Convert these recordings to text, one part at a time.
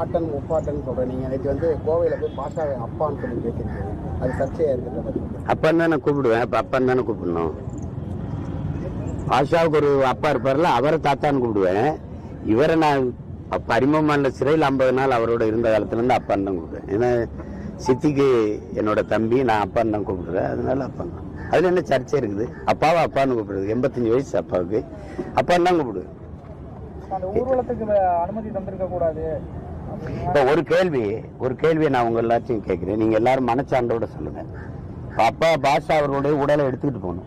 பாட்டன் முப்பாட்டன் சொல்கிறேன் நீங்கள் நேற்று வந்து கோவையில் போய் பாஷாவை அப்பான்னு சொல்லி பேசியிருக்கீங்க அது சர்ச்சையாக இருக்குது அப்பன் தானே கூப்பிடுவேன். அப்ப அப்பன் தானே கூப்பிடணும். ஆஷாவுக்கு ஒரு அப்பா இருப்பார்ல அவரை தாத்தான்னு கூப்பிடுவேன். இவரை நான் அப்ப அறிமுகமான சிறையில் ஐம்பது நாள் அவரோட இருந்த காலத்துல இருந்து அப்பான்னு தான் கூப்பிடுவேன். ஏன்னா சித்திக்கு என்னோட தம்பி நான் அப்பான்னு தான் கூப்பிடுறேன். அதனால அப்பான் தான். அதுல என்ன சர்ச்சை இருக்குது? அப்பாவை அப்பான்னு கூப்பிடுறது எண்பத்தஞ்சு வயசு அப்பாவுக்கு. அப்பான்னு தான் கூப்பிடுவேன். ஊர்வலத்துக்கு அனுமதி தந்திருக்க கூடாது. இப்போ ஒரு கேள்வி ஒரு கேள்வியை நான் உங்க எல்லாத்தையும் கேட்குறேன். நீங்க எல்லாரும் மனச்சான்றோட சொல்லுங்க. அப்பா பாஷா அவர்களுடைய உடலை எடுத்துக்கிட்டு போகணும்.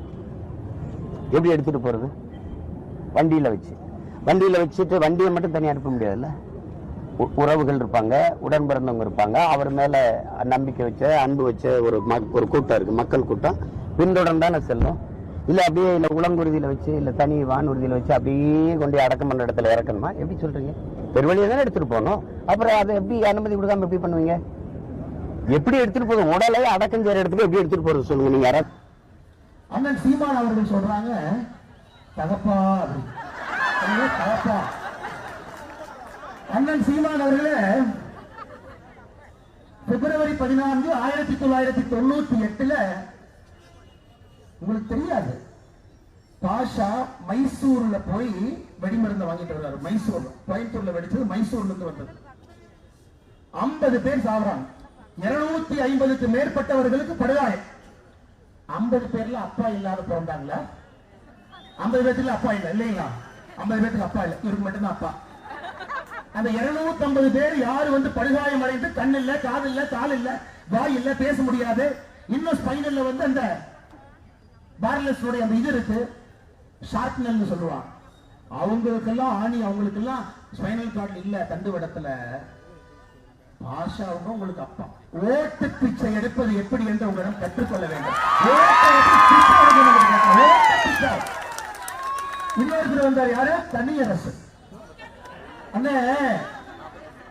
எப்படி எடுத்துட்டு போறது? வண்டியில் வச்சு. வண்டியில வச்சுட்டு வண்டியை மட்டும் தனியா அனுப்ப முடியாதுல்ல? உ- உறவுகள் இருப்பாங்க உடன்பிறந்தவங்க இருப்பாங்க. அவர் மேல நம்பிக்கை வச்ச அன்பு வச்ச ஒரு மக்- ஒரு கூட்டம் இருக்கு மக்கள் கூட்டம். பின்தொடர்ந்தானே செல்லும். இல்லை அப்படியே இல்லை உளங்குருதியில வச்சு இல்லை தனி வானூர்தியில வச்சு அப்படியே கொண்டு அடக்கம் பண்ணுற இடத்துல இறக்கணுமா? எப்படி சொல்றீங்க? பெருவழியை தானே எடுத்துகிட்டு போகணும். அப்புறம் அதை எப்படி அனுமதி கொடுக்காம எப்படி பண்ணுவீங்க? எப்படி எடுத்துகிட்டு போதும் உடலை அடக்கம் செய்கிற இடத்துக்கு எப்படி எடுத்துகிட்டு போகிறது சொல்லுங்க நீங்கள் யாராவது? அண்ணன் சீமான் அவர்கள் சொல்கிறாங்க தகப்பா அப்படி. தகப்பா. அண்ணன் சீமான் அவர்களே பிப்ரவரி பதினான்கு ஆயிரத்தி தொள்ளாயிரத்தி தொண்ணூற்றி எட்டில் உங்களுக்கு தெரியாது. பாஷா மைசூர்ல போய் வெடிமருந்தை வாங்கிட்டு வர்றாரு மைசூர் கோயம்புத்தூர்ல வெடிச்சது மைசூர்ல இருந்து வந்தது. ஐம்பது பேர் சாகுறாங்க இருநூத்தி ஐம்பதுக்கு மேற்பட்டவர்களுக்கு படுகாயம். ஐம்பது பேர்ல அப்பா இல்லாத பிறந்தாங்களா? ஐம்பது பேர்த்துல அப்பா இல்ல இல்லைங்களா? ஐம்பது பேருக்கு அப்பா இல்ல இவருக்கு மட்டும்தான் அப்பா. அந்த 250 பேர் யாரு வந்து படுகாயம் அடைந்து கண் இல்ல காது இல்ல கால் இல்ல வாய் இல்ல பேச முடியாது. இன்னும் ஸ்பைனல்ல வந்து அந்த பார்லஸ் அந்த இது இருக்கு ஷார்ப்னல் சொல்லுவாங்க. அவங்களுக்கெல்லாம் ஆணி அவங்களுக்கெல்லாம் ஸ்பைனல் கார்டு இல்ல தண்டுவடத்துல பாஷாவுக்கு உங்களுக்கு அப்பா. ஓட்டு பிச்சை எடுப்பது எப்படி என்று உங்களிடம் கற்றுக்கொள்ள வேண்டும். இன்னொருத்தர் வந்தார் யாரு? தனியரசு. அண்ணே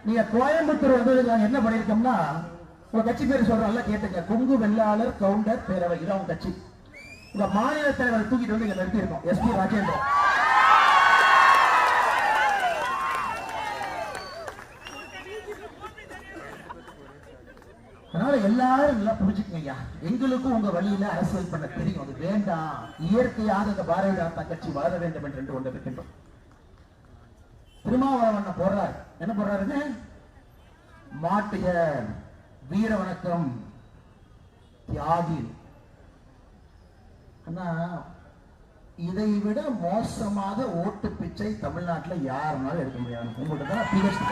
நீங்க கோயம்புத்தூர் வந்ததுக்கு நாங்க என்ன பண்ணிருக்கோம்னா உங்க கட்சி பேர் சொல்றோம்ல கேட்டுங்க. கொங்கு வெள்ளாளர் கவுண்டர் பேரவை. இதான் உங்க கட்சி. இந்த மாநில தலைவரை தூக்கிட்டு வந்து இங்க நிறுத்தியிருக்கோம். எஸ்பி ராஜேந்திரன். அதனால எல்லாரும் நல்லா புரிஞ்சுக்கங்க ஐயா. எங்களுக்கும் உங்க வழியில அரசியல் பண்ண தெரியும். அது வேண்டாம். இயற்கையாக இந்த பாரதிய ஜனதா கட்சி வளர வேண்டும் என்று ஒன்று இருக்கின்றோம். திருமாவளவன் போடுறாரு. என்ன போடுறாருங்க மாட்டுக வீர வணக்கம் தியாகி ஆனா இதை விட மோசமாக ஓட்டு பிச்சை தமிழ்நாட்டில் யாருனாலும் எடுக்க முடியாது. உங்கள்கிட்ட தான் பிஹெச்டி